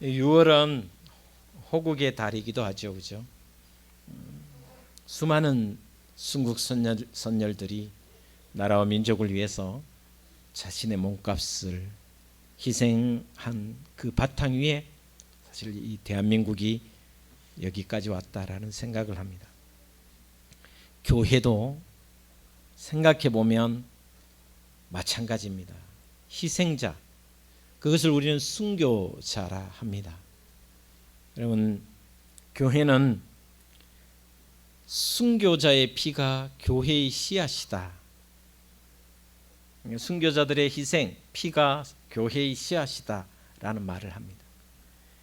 6월은 호국의 달이기도 하죠, 그죠? 음, 수많은 순국 선열, 선열들이 나라와 민족을 위해서 자신의 몸값을 희생한 그 바탕 위에 사실 이 대한민국이 여기까지 왔다라는 생각을 합니다. 교회도 생각해 보면 마찬가지입니다. 희생자 그것을 우리는 순교자라 합니다. 여러분 교회는 순교자의 피가 교회의 씨앗이다. 순교자들의 희생, 피가 교회의 씨앗이다라는 말을 합니다.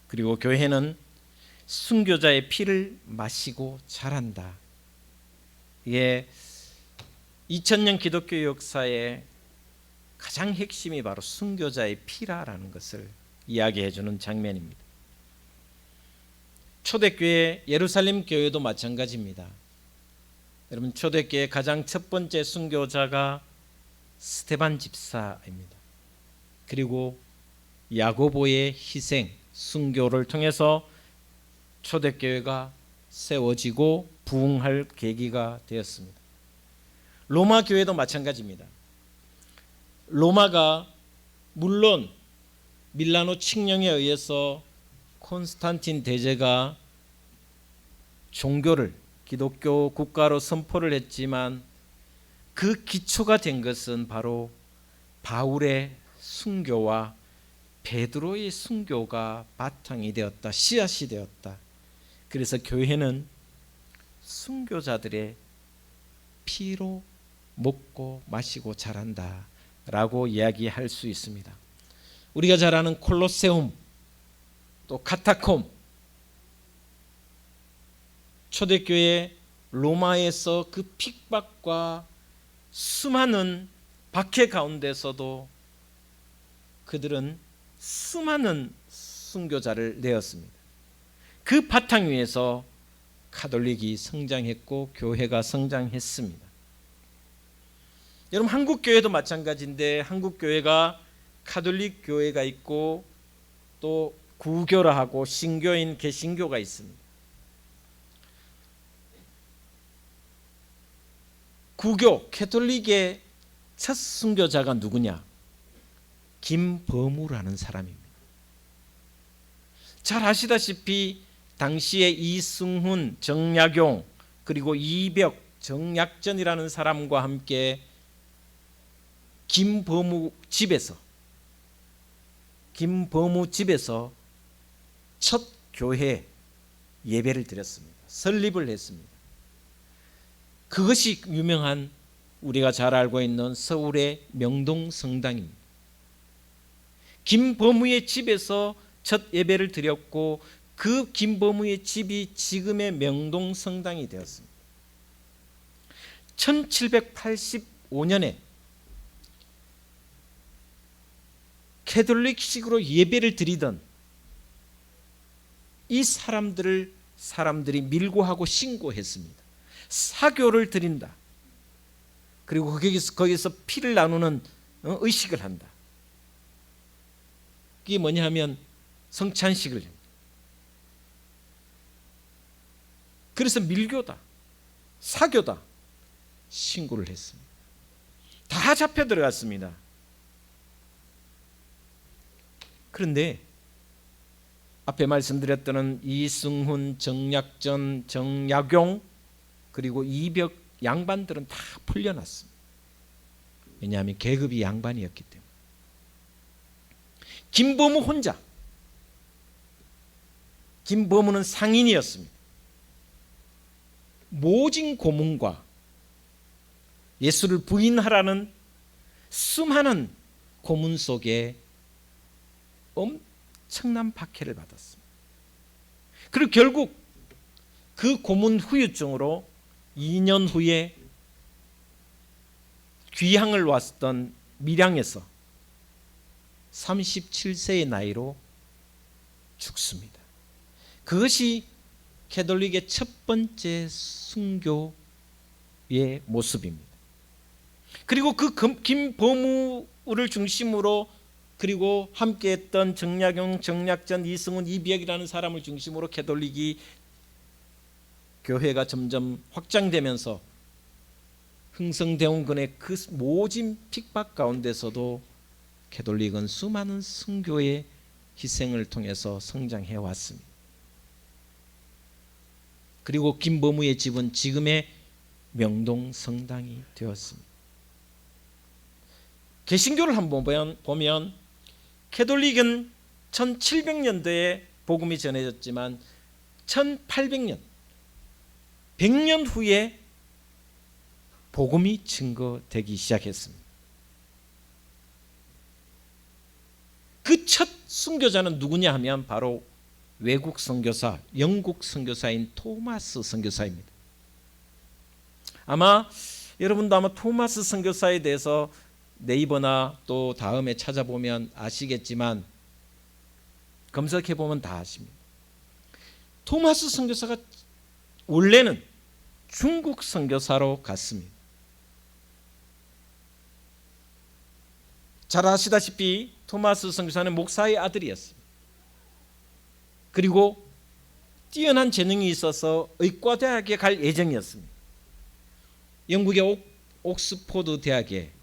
그리고 교회는 순교자의 피를 마시고 자란다. 이게 2000년 기독교 역사의 가장 핵심이 바로 순교자의 피라라는 것을 이야기해 주는 장면입니다. 초대교회 예루살렘 교회도 마찬가지입니다. 여러분 초대교회 가장 첫 번째 순교자가 스테반 집사입니다. 그리고 야고보의 희생, 순교를 통해서 초대교회가 세워지고 부흥할 계기가 되었습니다. 로마 교회도 마찬가지입니다. 로마가 물론 밀라노 칙령에 의해서 콘스탄틴 대제가 종교를 기독교 국가로 선포를 했지만 그 기초가 된 것은 바로 바울의 순교와 베드로의 순교가 바탕이 되었다. 씨앗이 되었다. 그래서 교회는 순교자들의 피로 먹고 마시고 자란다 라고 이야기할 수 있습니다. 우리가 잘 아는 콜로세움 또 카타콤 초대교회 로마에서 그 핍박과 수많은 박해 가운데서도 그들은 수많은 순교자를 내었습니다. 그 바탕 위에서 카톨릭이 성장했고 교회가 성장했습니다. 여러분 한국 교회도 마찬가지인데 한국 교회가 카톨릭 교회가 있고 또 구교라 하고 신교인 개신교가 있습니다. 구교 캐톨릭의 첫 순교자가 누구냐? 김범우라는 사람입니다. 잘 아시다시피 당시에 이승훈, 정약용 그리고 이벽, 정약전이라는 사람과 함께 김범우 집에서 김범우 집에서 첫 교회 예배를 드렸습니다. 설립을 했습니다. 그것이 유명한 우리가 잘 알고 있는 서울의 명동 성당입니다. 김범우의 집에서 첫 예배를 드렸고 그 김범우의 집이 지금의 명동 성당이 되었습니다. 1785년에 캐톨릭식으로 예배를 드리던 이 사람들을 사람들이 밀고 하고 신고했습니다. 사교를 드린다. 그리고 거기서, 거기서 피를 나누는 어, 의식을 한다. 그게 뭐냐 하면 성찬식을. 그래서 밀교다. 사교다. 신고를 했습니다. 다 잡혀 들어갔습니다. 그런데 앞에 말씀드렸던 이승훈, 정약전, 정약용 그리고 이벽 양반들은 다 풀려났습니다. 왜냐하면 계급이 양반이었기 때문에. 김범우 혼자. 김범우는 상인이었습니다. 모진 고문과 예수를 부인하라는 수많은 고문 속에 엄청난 박해를 받았습니다. 그리고 결국 그 고문 후유증으로 2년 후에 귀향을 왔던 밀양에서 37세의 나이로 죽습니다. 그것이 캐톨릭의 첫 번째 순교의 모습입니다. 그리고 그 김범우를 중심으로 그리고 함께했던 정약용, 정약전, 이승훈, 이비혁이라는 사람을 중심으로 캐톨릭이 교회가 점점 확장되면서 흥성대원군의 그 모진 핍박 가운데서도 캐톨릭은 수많은 성교의 희생을 통해서 성장해 왔습니다. 그리고 김범우의 집은 지금의 명동 성당이 되었습니다. 개신교를 한번 보면 캐톨릭은 1700년도에 복음이 전해졌지만 1800년 100년 후에 복음이 증거되기 시작했습니다. 그 첫 순교자는 누구냐 하면 바로 외국 선교사, 영국 선교사인 토마스 선교사입니다. 아마 여러분도 아마 토마스 선교사에 대해서 네이버나 또 다음에 찾아보면 아시겠지만 검색해 보면 다 아십니다. 토마스 선교사가 원래는 중국 선교사로 갔습니다. 잘 아시다시피 토마스 선교사는 목사의 아들이었습니다. 그리고 뛰어난 재능이 있어서 의과대학에 갈 예정이었습니다. 영국의 옥, 옥스포드 대학에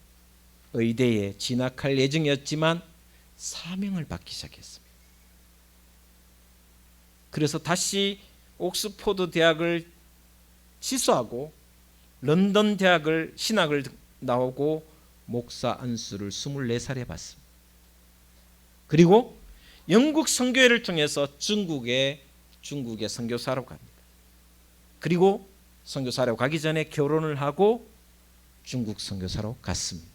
의대에 진학할 예정이었지만 사명을 받기 시작했습니다. 그래서 다시 옥스포드 대학을 취소하고 런던 대학을 신학을 나오고 목사 안수를 24살에 받습니다. 그리고 영국 선교회를 통해서 중국에 중국의 선교사로 갑니다. 그리고 선교사로 가기 전에 결혼을 하고 중국 선교사로 갔습니다.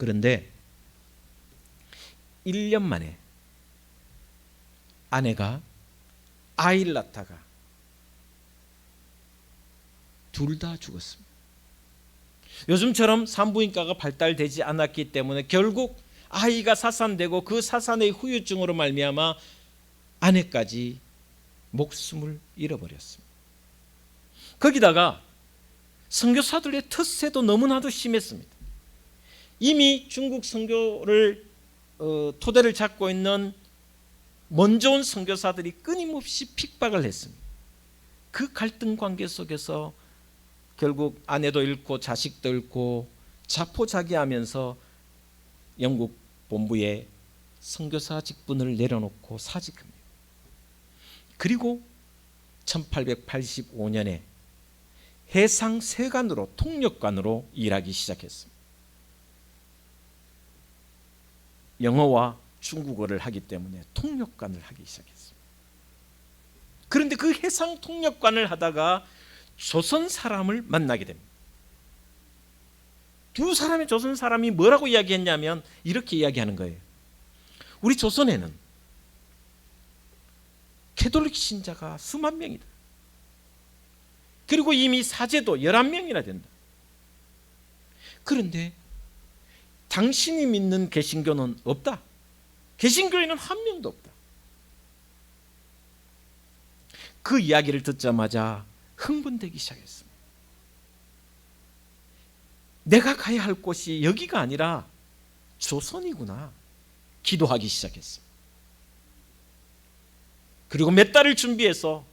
그런데 1년 만에 아내가 아이를 낳다가 둘 다 죽었습니다. 요즘처럼 산부인과가 발달되지 않았기 때문에 결국 아이가 사산되고 그 사산의 후유증으로 말미암아 아내까지 목숨을 잃어버렸습니다. 거기다가 선교사들의 텃세도 너무나도 심했습니다. 이미 중국 선교를 어, 토대를 잡고 있는 먼저 온 선교사들이 끊임없이 핍박을 했습니다. 그 갈등 관계 속에서 결국 아내도 잃고 자식도 잃고 자포자기하면서 영국 본부에 선교사 직분을 내려놓고 사직합니다. 그리고 1885년에 해상 세관으로 통역관으로 일하기 시작했습니다. 영어와 중국어를 하기 때문에 통역관을 하기 시작했습니다. 그런데 그 해상 통역관을 하다가 조선 사람을 만나게 됩니다. 두 사람의 조선 사람이 뭐라고 이야기했냐면 이렇게 이야기하는 거예요. 우리 조선에는 캐톨릭 신자가 수만 명이다. 그리고 이미 사제도 11명이나 된다. 그런데 당신이 믿는 개신교는 없다. 개신교에는 한 명도 없다. 그 이야기를 듣자마자 흥분되기 시작했습니다. 내가 가야 할 곳이 여기가 아니라 조선이구나. 기도하기 시작했습니다. 그리고 몇 달을 준비해서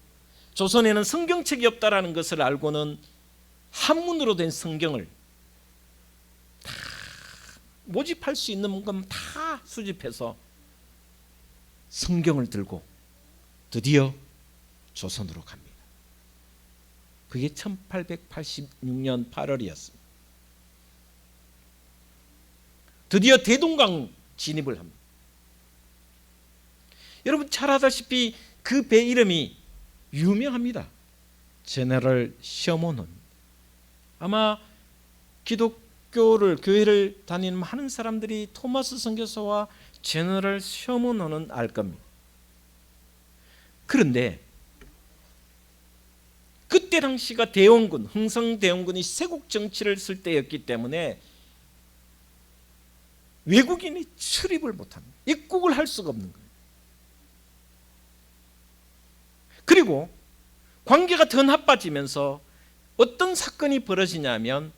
조선에는 성경책이 없다라는 것을 알고는 한문으로 된 성경을 다 모집할 수 있는 건 다 수집해서 성경을 들고 드디어 조선으로 갑니다. 그게 1886년 8월이었습니다. 드디어 대동강 진입을 합니다. 여러분 잘 아다시피 그 배 이름이 유명합니다. 제너럴 셔먼은 아마 기독 교를 교회를 다니는 많은 사람들이 토마스 선교사와 제너럴 셔먼은 알 겁니다. 그런데 그때 당시가 대원군, 흥성 대원군이 세국 정치를 쓸 때였기 때문에 외국인이 출입을 못합니다. 입국을 할 수가 없는 거예요. 그리고 관계가 더 나빠지면서 어떤 사건이 벌어지냐면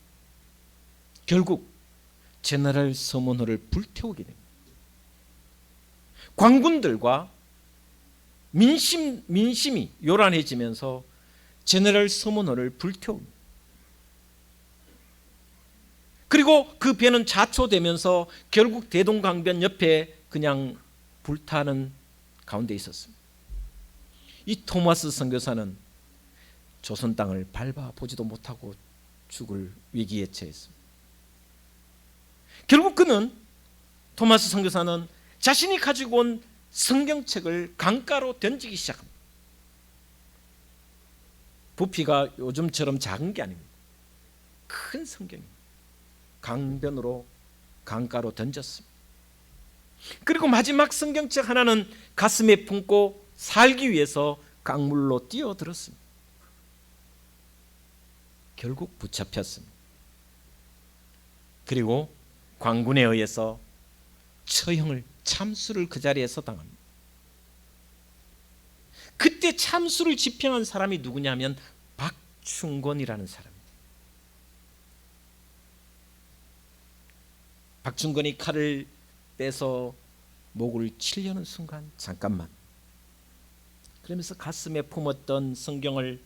결국 제너럴 서문호를 불태우게 됩니다. 광군들과 민심 민심이 요란해지면서 제너럴 서문호를 불태웁니다. 그리고 그 배는 자초되면서 결국 대동강변 옆에 그냥 불타는 가운데 있었습니다. 이 토마스 선교사는 조선 땅을 밟아 보지도 못하고 죽을 위기에 처했습니다. 결국 그는 토마스 선교사는 자신이 가지고 온 성경책을 강가로 던지기 시작합니다. 부피가 요즘처럼 작은 게 아닙니다. 큰 성경입니다. 강변으로 강가로 던졌습니다. 그리고 마지막 성경책 하나는 가슴에 품고 살기 위해서 강물로 뛰어들었습니다. 결국 붙잡혔습니다. 그리고 광군에 의해서 처형을 참수를 그 자리에서 당합니다. 그때 참수를 집행한 사람이 누구냐면 박충권이라는 사람입니다. 박충권이 칼을 빼서 목을 치려는 순간 잠깐만 그러면서 가슴에 품었던 성경을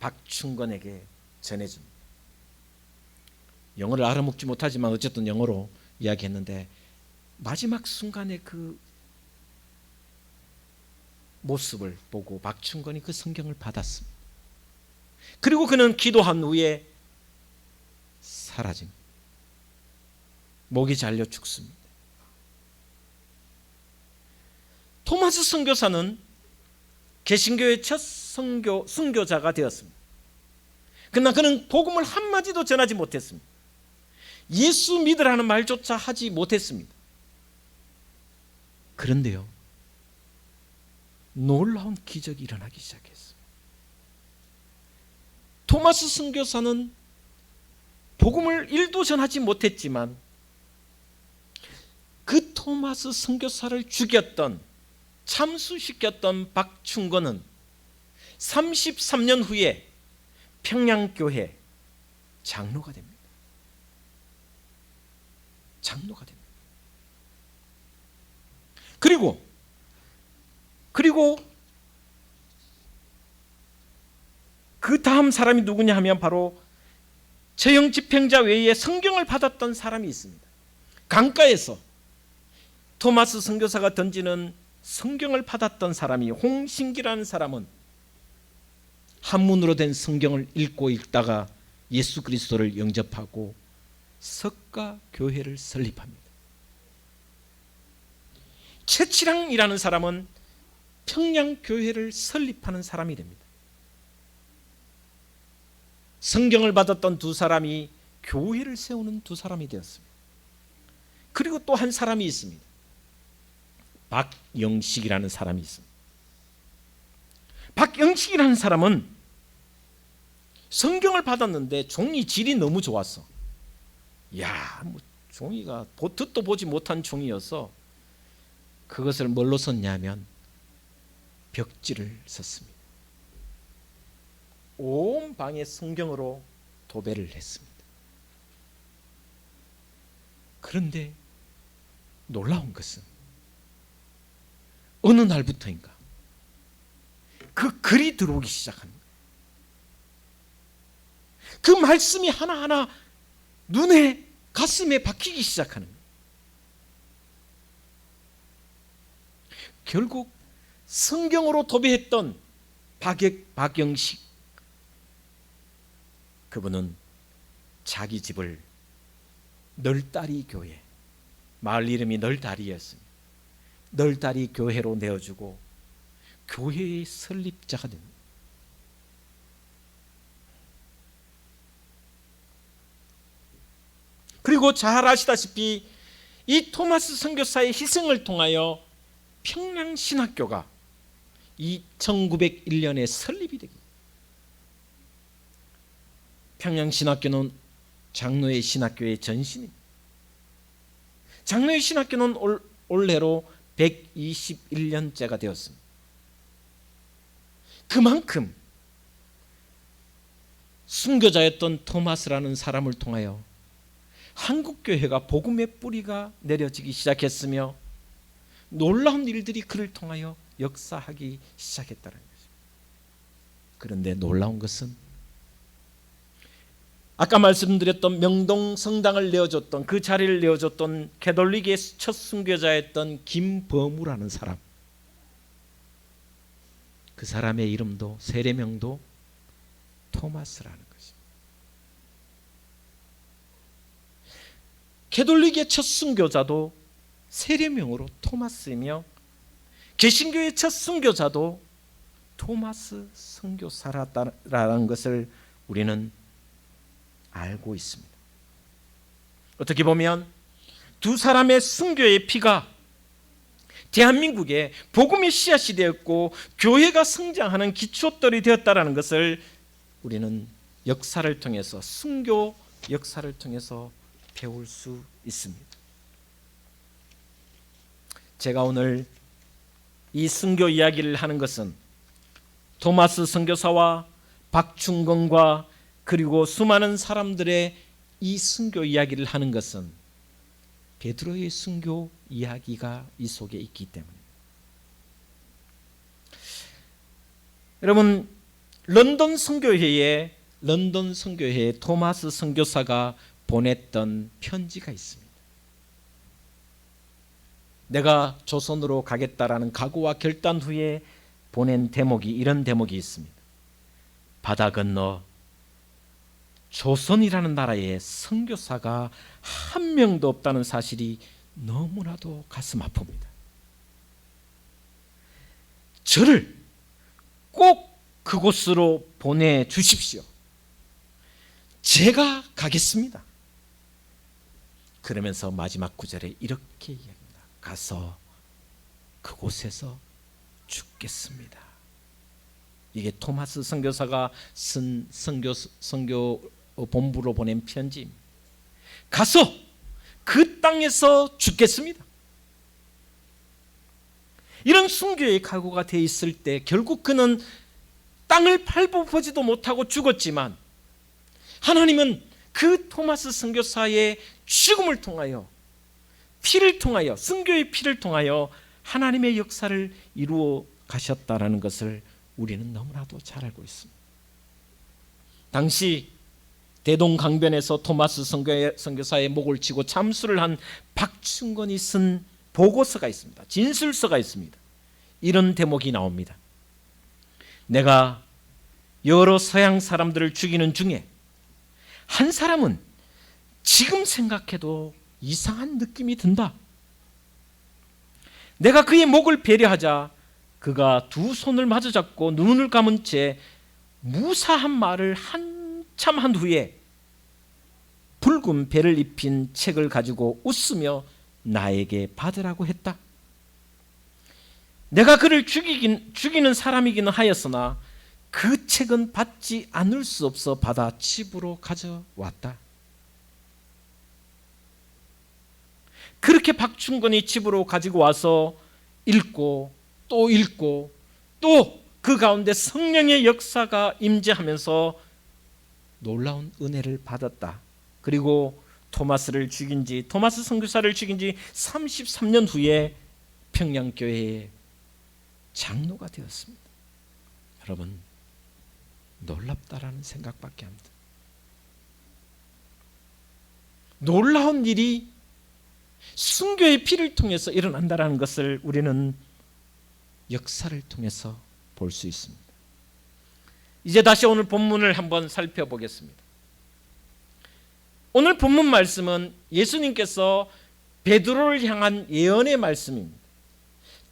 박충권에게 전해줍니다. 영어를 알아먹지 못하지만 어쨌든 영어로 이야기했는데 마지막 순간에 그 모습을 보고 박충건이 그 성경을 받았습니다. 그리고 그는 기도한 후에 사라집니다. 목이 잘려 죽습니다. 토마스 선교사는 개신교의 첫 선교 순교자가 되었습니다. 그러나 그는 복음을 한 마디도 전하지 못했습니다. 예수 믿으라는 말조차 하지 못했습니다. 그런데요. 놀라운 기적이 일어나기 시작했어요. 토마스 선교사는 복음을 일도 전하지 못했지만 그 토마스 선교사를 죽였던 참수시켰던 박충건은 33년 후에 평양교회 장로가 됩니다. 장로가 됩니다. 그리고 그리고 그 다음 사람이 누구냐 하면 바로 처형 집행자 외에 성경을 받았던 사람이 있습니다. 강가에서 토마스 선교사가 던지는 성경을 받았던 사람이 홍신기라는 사람은 한문으로 된 성경을 읽고 읽다가 예수 그리스도를 영접하고 석가 교회를 설립합니다. 최치랑이라는 사람은 평양 교회를 설립하는 사람이 됩니다. 성경을 받았던 두 사람이 교회를 세우는 두 사람이 되었습니다. 그리고 또 한 사람이 있습니다. 박영식이라는 사람이 있습니다. 박영식이라는 사람은 성경을 받았는데 종이 질이 너무 좋았어. 야, 뭐 종이가 듣도 보지 못한 종이어서 그것을 뭘로 썼냐면 벽지를 썼습니다. 온 방에 성경으로 도배를 했습니다. 그런데 놀라운 것은 어느 날부터인가 그 글이 들어오기 시작합니다. 그 말씀이 하나하나 눈에 가슴에 박히기 시작하는. 결국 성경으로 도배했던 박역, 박영식 그분은 자기 집을 널다리 교회 마을 이름이 널다리였습니다. 널다리 교회로 내어주고 교회의 설립자가 됩니다. 그리고 잘 아시다시피 이 토마스 선교사의 희생을 통하여 평양 신학교가 이 1901년에 설립이 되기. 평양 신학교는 장로의 신학교의 전신입니다. 장로의 신학교는 올, 올해로 121년째가 되었습니다. 그만큼 순교자였던 토마스라는 사람을 통하여 한국 교회가 복음의 뿌리가 내려지기 시작했으며 놀라운 일들이 그를 통하여 역사하기 시작했다는 거죠. 그런데 놀라운 것은 아까 말씀드렸던 명동 성당을 내어줬던 그 자리를 내어줬던 캐톨릭의 첫 순교자였던 김범우라는 사람. 그 사람의 이름도 세례명도 토마스라는 캐톨릭의 첫 순교자도 세례명으로 토마스이며 개신교의 첫 순교자도 토마스 선교사라는 것을 우리는 알고 있습니다. 어떻게 보면 두 사람의 순교의 피가 대한민국에 복음의 씨앗이 되었고 교회가 성장하는 기초돌이 되었다라는 것을 우리는 역사를 통해서 순교 역사를 통해서 배울 수 있습니다. 제가 오늘 이 순교 이야기를 하는 것은 토마스 선교사와 박충건과 그리고 수많은 사람들의 이 순교 이야기를 하는 것은 베드로의 순교 이야기가 이 속에 있기 때문입니다. 여러분 런던 선교회에 런던 선교회에 토마스 선교사가 보냈던 편지가 있습니다. 내가 조선으로 가겠다라는 각오와 결단 후에 보낸 대목이 이런 대목이 있습니다. 바다 건너 조선이라는 나라에 선교사가 한 명도 없다는 사실이 너무나도 가슴 아픕니다. 저를 꼭 그곳으로 보내 주십시오. 제가 가겠습니다. 그러면서 마지막 구절에 이렇게 이야기합니다. 가서 그곳에서 죽겠습니다. 이게 토마스 선교사가 쓴 선교 선교 본부로 보낸 편지입니다. 가서 그 땅에서 죽겠습니다. 이런 순교의 각오가 돼 있을 때 결국 그는 땅을 밟아보지도 못하고 죽었지만 하나님은 그 토마스 선교사의 죽음을 통하여 피를 통하여 순교의 피를 통하여 하나님의 역사를 이루어 가셨다라는 것을 우리는 너무나도 잘 알고 있습니다. 당시 대동강변에서 토마스 선교사의 목을 치고 참수를 한 박충건이 쓴 보고서가 있습니다. 진술서가 있습니다. 이런 대목이 나옵니다. 내가 여러 서양 사람들을 죽이는 중에 한 사람은 지금 생각해도 이상한 느낌이 든다. 내가 그의 목을 배려하자 그가 두 손을 마주 잡고 눈을 감은 채 무사한 말을 한참 한 후에 붉은 배를 입힌 책을 가지고 웃으며 나에게 받으라고 했다. 내가 그를 죽이긴, 죽이는 사람이기는 하였으나 그 책은 받지 않을 수 없어 받아 집으로 가져왔다. 그렇게 박충건이 집으로 가지고 와서 읽고 또 읽고 또 그 가운데 성령의 역사가 임재하면서 놀라운 은혜를 받았다. 그리고 토마스를 죽인 지 토마스 선교사를 죽인 지 33년 후에 평양 교회의 장로가 되었습니다. 여러분 놀랍다라는 생각밖에 안 듭니다. 놀라운 일이 순교의 피를 통해서 일어난다라는 것을 우리는 역사를 통해서 볼 수 있습니다. 이제 다시 오늘 본문을 한번 살펴보겠습니다. 오늘 본문 말씀은 예수님께서 베드로를 향한 예언의 말씀입니다.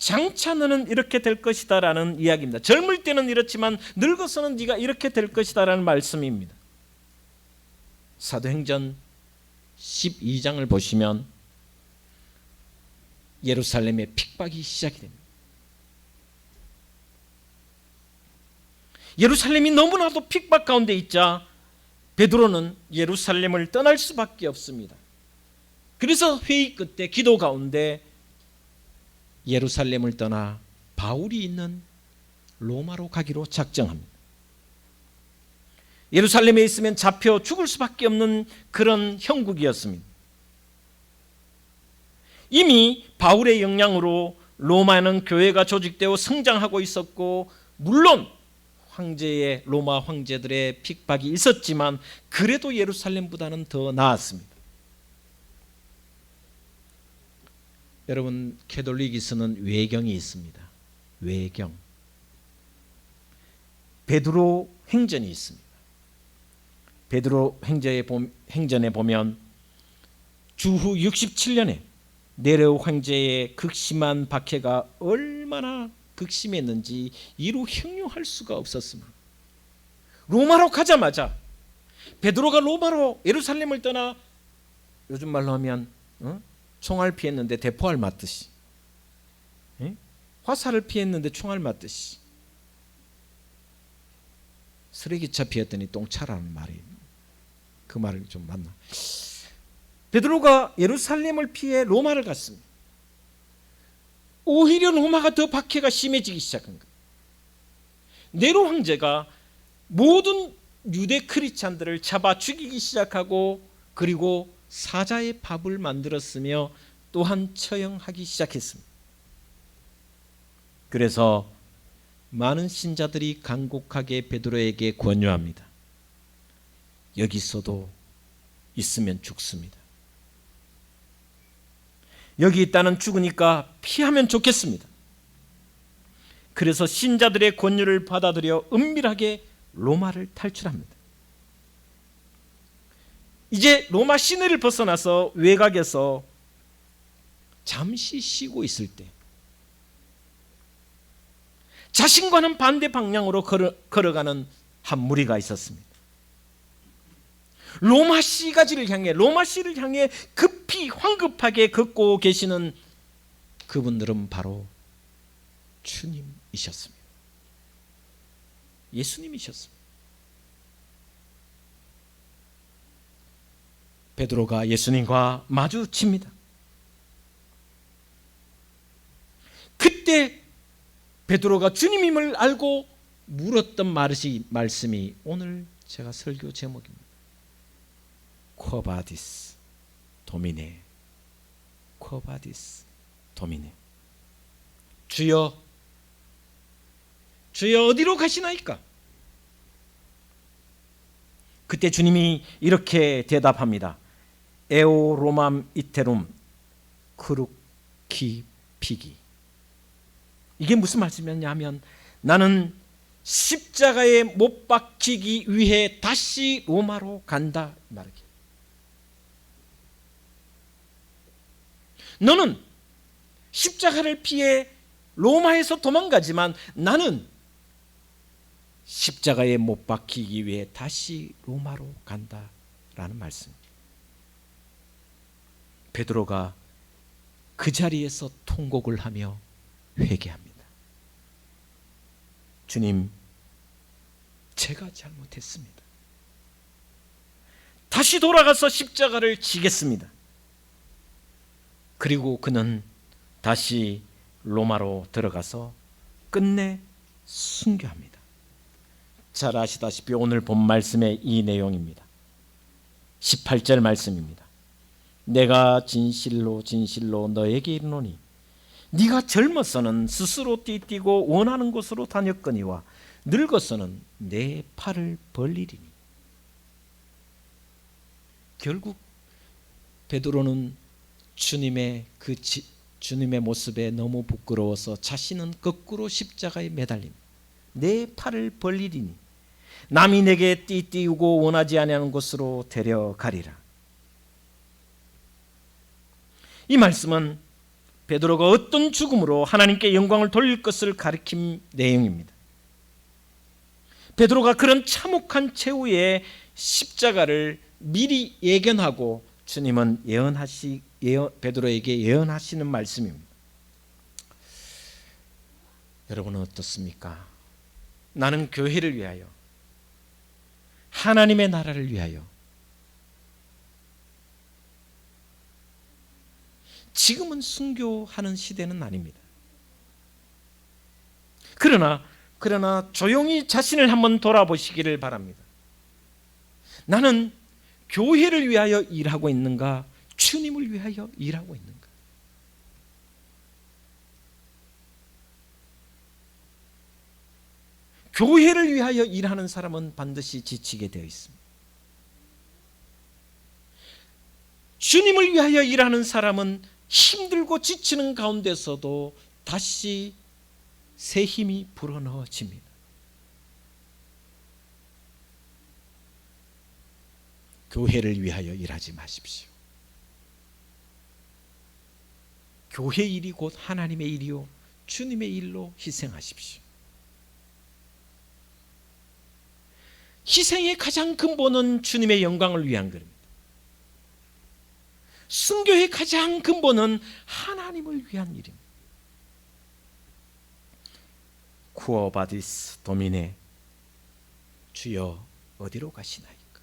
장차 너는 이렇게 될 것이다라는 이야기입니다. 젊을 때는 이렇지만 늙어서는 네가 이렇게 될 것이다라는 말씀입니다. 사도행전 12장을 보시면 예루살렘의 핍박이 시작이 됩니다. 예루살렘이 너무나도 핍박 가운데 있자 베드로는 예루살렘을 떠날 수밖에 없습니다. 그래서 회의 끝에 기도 가운데 예루살렘을 떠나 바울이 있는 로마로 가기로 작정합니다. 예루살렘에 있으면 잡혀 죽을 수밖에 없는 그런 형국이었습니다. 이미 바울의 영향으로 로마는 교회가 조직되어 성장하고 있었고 물론 황제의 로마 황제들의 핍박이 있었지만 그래도 예루살렘보다는 더 나았습니다. 여러분 캐톨릭에서는 외경이 있습니다. 외경. 베드로 행전이 있습니다. 베드로 행전에, 보면 주후 67년에 네레오 황제의 극심한 박해가 얼마나 극심했는지 이루 형용할 수가 없었습니다. 로마로 가자마자 베드로가 로마로 예루살렘을 떠나 요즘 말로 하면 어? 총알 피했는데 대포알 맞듯이 예? 화살을 피했는데 총알 맞듯이 쓰레기차 피했더니 똥차라는 말이 그 말을 좀 맞나? 베드로가 예루살렘을 피해 로마를 갔습니다. 오히려 로마가 더 박해가 심해지기 시작한 거예요. 네로 황제가 모든 유대 크리스찬들을 잡아 죽이기 시작하고 그리고 사자의 밥을 만들었으며 또한 처형하기 시작했습니다. 그래서 많은 신자들이 간곡하게 베드로에게 권유합니다. 여기서도 있으면 죽습니다. 여기 있다는 죽으니까 피하면 좋겠습니다. 그래서 신자들의 권유를 받아들여 은밀하게 로마를 탈출합니다. 이제 로마 시내를 벗어나서 외곽에서 잠시 쉬고 있을 때 자신과는 반대 방향으로 걸어, 걸어가는 한 무리가 있었습니다. 로마 시가지를 향해 로마 시를 향해 급히 황급하게 걷고 계시는 그분들은 바로 주님이셨습니다. 예수님이셨습니다. 베드로가 예수님과 마주칩니다. 그때 베드로가 주님임을 알고 물었던 말이 말씀이 오늘 제가 설교 제목입니다. 쿼바디스 도미네 쿼바디스 도미네 주여 주여 어디로 가시나이까? 그때 주님이 이렇게 대답합니다. 에오 로맘 이테룸 크루키 피기 이게 무슨 말씀이냐면 나는 십자가에 못 박히기 위해 다시 로마로 간다 말이게. 너는 십자가를 피해 로마에서 도망가지만 나는 십자가에 못 박히기 위해 다시 로마로 간다라는 말씀. 베드로가 그 자리에서 통곡을 하며 회개합니다. 주님, 제가 잘못했습니다. 다시 돌아가서 십자가를 지겠습니다. 그리고 그는 다시 로마로 들어가서 끝내 순교합니다. 잘 아시다시피 오늘 본 말씀의 이 내용입니다. 18절 말씀입니다. 내가 진실로 진실로 너에게 이르노니 네가 젊어서는 스스로 띠뛰고 원하는 곳으로 다녔거니와 늙어서는 내 팔을 벌리리니. 결국 베드로는 주님의 그 지, 주님의 모습에 너무 부끄러워서 자신은 거꾸로 십자가에 매달림 내 팔을 벌리리니 남이 내게 띠띠우고 원하지 아니하는 곳으로 데려가리라 이 말씀은 베드로가 어떤 죽음으로 하나님께 영광을 돌릴 것을 가리킨 내용입니다. 베드로가 그런 참혹한 최후의 십자가를 미리 예견하고 주님은 예언하시 예언, 베드로에게 예언하시는 말씀입니다. 여러분은 어떻습니까? 나는 교회를 위하여 하나님의 나라를 위하여 지금은 순교하는 시대는 아닙니다. 그러나 그러나 조용히 자신을 한번 돌아보시기를 바랍니다. 나는 교회를 위하여 일하고 있는가? 주님을 위하여 일하고 있는가? 교회를 위하여 일하는 사람은 반드시 지치게 되어 있습니다. 주님을 위하여 일하는 사람은 힘들고 지치는 가운데서도 다시 새 힘이 불어넣어집니다. 교회를 위하여 일하지 마십시오. 교회 일이 곧 하나님의 일이요 주님의 일로 희생하십시오. 희생의 가장 근본은 주님의 영광을 위한 것입니다. 순교의 가장 근본은 하나님을 위한 일입니다. 쿠어바디스 도미네 주여 어디로 가시나이까?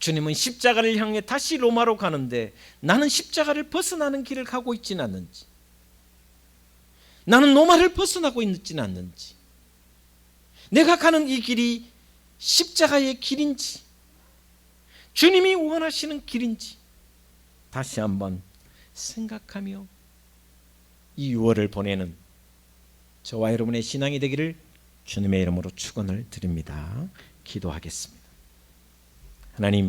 주님은 십자가를 향해 다시 로마로 가는데 나는 십자가를 벗어나는 길을 가고 있지는 않는지 나는 로마를 벗어나고 있지는 않는지 내가 가는 이 길이 십자가의 길인지 주님이 원하시는 길인지 다시 한번 생각하며 이 6월을 보내는 저와 여러분의 신앙이 되기를 주님의 이름으로 축원을 드립니다. 기도하겠습니다. 하나님